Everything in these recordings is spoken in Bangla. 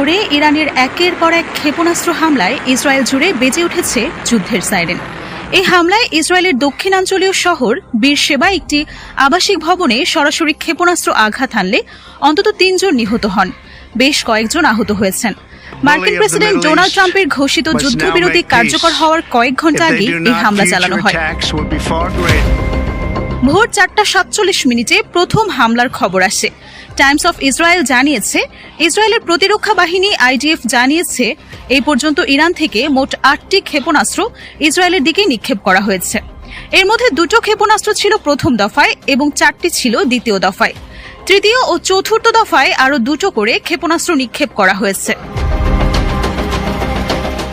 করে ইরানের একের পর এক ক্ষেপণাস্ত্র হামলায় ইসরায়েল জুড়ে বেজে উঠেছে যুদ্ধের সাইরেন। এই হামলায় ইসরায়েলের দক্ষিণাঞ্চলীয় শহর বীর সেবা একটি আবাসিক ভবনে সরাসরি ক্ষেপণাস্ত্র আঘাত হানলে অন্তত তিনজন নিহত হন। বেশ কয়েকজন আহত হয়েছেন। মার্কিন প্রেসিডেন্ট ডোনাল্ড ট্রাম্পের ঘোষিত যুদ্ধবিরতি কার্যকর হওয়ার কয়েক ঘণ্টা আগে এই হামলা চালানো হয়। ভোর চারটা সাতচল্লিশ মিনিটে প্রথম হামলার খবর আসে। টাইমস অফ ইসরায়েল জানিয়েছে, ইসরায়েলের প্রতিরক্ষা বাহিনী আইডিএফ জানিয়েছে এই পর্যন্ত ইরান থেকে মোট আটটি ক্ষেপণাস্ত্র ইসরায়েলের দিকে নিক্ষেপ করা হয়েছে। এর মধ্যে দুটো ক্ষেপণাস্ত্র ছিল প্রথম দফায় এবং চারটি ছিল দ্বিতীয় দফায়। তৃতীয় ও চতুর্থ দফায় আরও দুটো করে ক্ষেপণাস্ত্র নিক্ষেপ করা হয়েছে।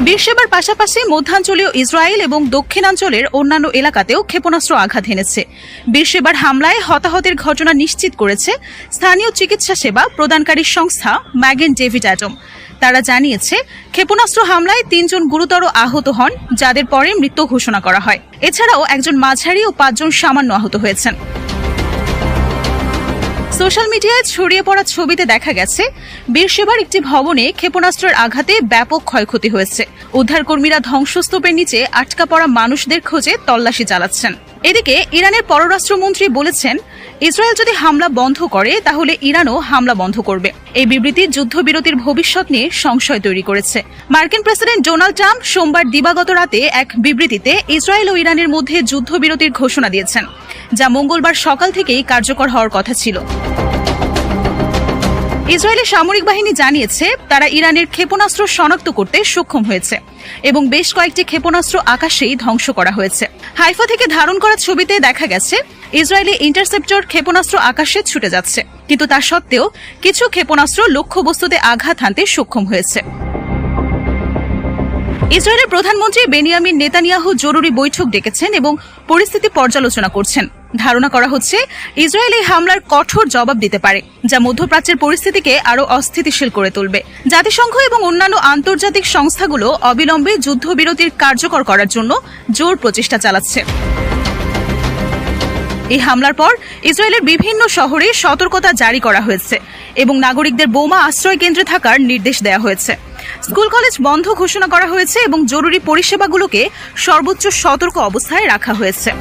বীরসেবার পাশাপাশি মধ্যাঞ্চলীয় ইসরায়েল এবং দক্ষিণাঞ্চলের অন্যান্য এলাকাতেও ক্ষেপণাস্ত্র আঘাত হেনেছে। বীরসেবার হামলায় হতাহতের ঘটনা নিশ্চিত করেছে স্থানীয় চিকিৎসা সেবা প্রদানকারী সংস্থা ম্যাগেন ডেভিড অ্যাটম। তারা জানিয়েছে, ক্ষেপণাস্ত্র হামলায় তিনজন গুরুতর আহত হন, যাদের পরে মৃত্যু ঘোষণা করা হয়। এছাড়াও একজন মাঝারি ও পাঁচজন সামান্য আহত হয়েছেন। সোশ্যাল মিডিয়ায় ছড়িয়ে পড়া ছবিতে দেখা গেছে বীরসেবার একটি ভবনে ক্ষেপণাস্ত্রের আঘাতে ব্যাপক ক্ষয়ক্ষতি হয়েছে। উদ্ধারকর্মীরা ধ্বংসস্তূপের নিচে আটকা পড়া মানুষদের খোঁজে তল্লাশি চালাচ্ছেন। এদিকে ইরানের পররাষ্ট্রমন্ত্রী বলেছেন, ইসরায়েল যদি হামলা বন্ধ করে, তাহলে ইরানও হামলা বন্ধ করবে। এই বিবৃতি যুদ্ধবিরতির ভবিষ্যৎ নিয়ে সংশয় তৈরি করেছে। মার্কিন প্রেসিডেন্ট ডোনাল্ড ট্রাম্প সোমবার দিবাগত রাতে এক বিবৃতিতে ইসরায়েল ও ইরানের মধ্যে যুদ্ধবিরতির ঘোষণা দিয়েছেন, যা মঙ্গলবার সকাল থেকেই কার্যকর হওয়ার কথা ছিল। ইসরায়েলের সামরিক বাহিনী জানিয়েছে, তারা ইরানের ক্ষেপণাস্ত্র শনাক্ত করতে সক্ষম হয়েছে এবং বেশ কয়েকটি ক্ষেপণাস্ত্র আকাশেই ধ্বংস করা হয়েছে। হাইফা থেকে ধারণ করা ছবিতে দেখা গেছে, ইসরায়েলি ইন্টারসেপ্টর ক্ষেপণাস্ত্র আকাশে ছুটে যাচ্ছে। কিন্তু তা সত্ত্বেও কিছু ক্ষেপণাস্ত্র লক্ষ্যবস্তুতে আঘাত হানতে সক্ষম হয়েছে। ইসরায়েলের প্রধানমন্ত্রী বেনিয়ামিন নেতানিয়াহু জরুরি বৈঠক ডেকেছেন এবং পরিস্থিতি পর্যালোচনা করছেন। ধারণা করা হচ্ছে ইসরায়েল এই হামলার কঠোর জবাব দিতে পারে, যা মধ্যপ্রাচ্যের পরিস্থিতিকে আরও অস্থিতিশীল করে তুলবে। জাতিসংঘ এবং অন্যান্য আন্তর্জাতিক সংস্থাগুলো অবিলম্বে যুদ্ধবিরতির কার্যকর করার জন্য জোর প্রচেষ্টা চালাচ্ছে। এই হামলার পর ইসরায়েলের বিভিন্ন শহরে সতর্কতা জারি করা হয়েছে এবং নাগরিকদের বোমা আশ্রয় কেন্দ্রে থাকার নির্দেশ দেওয়া হয়েছে। স্কুল কলেজ বন্ধ ঘোষণা করা হয়েছে এবং জরুরি পরিষেবাগুলোকে সর্বোচ্চ সতর্ক অবস্থায় রাখা হয়েছে।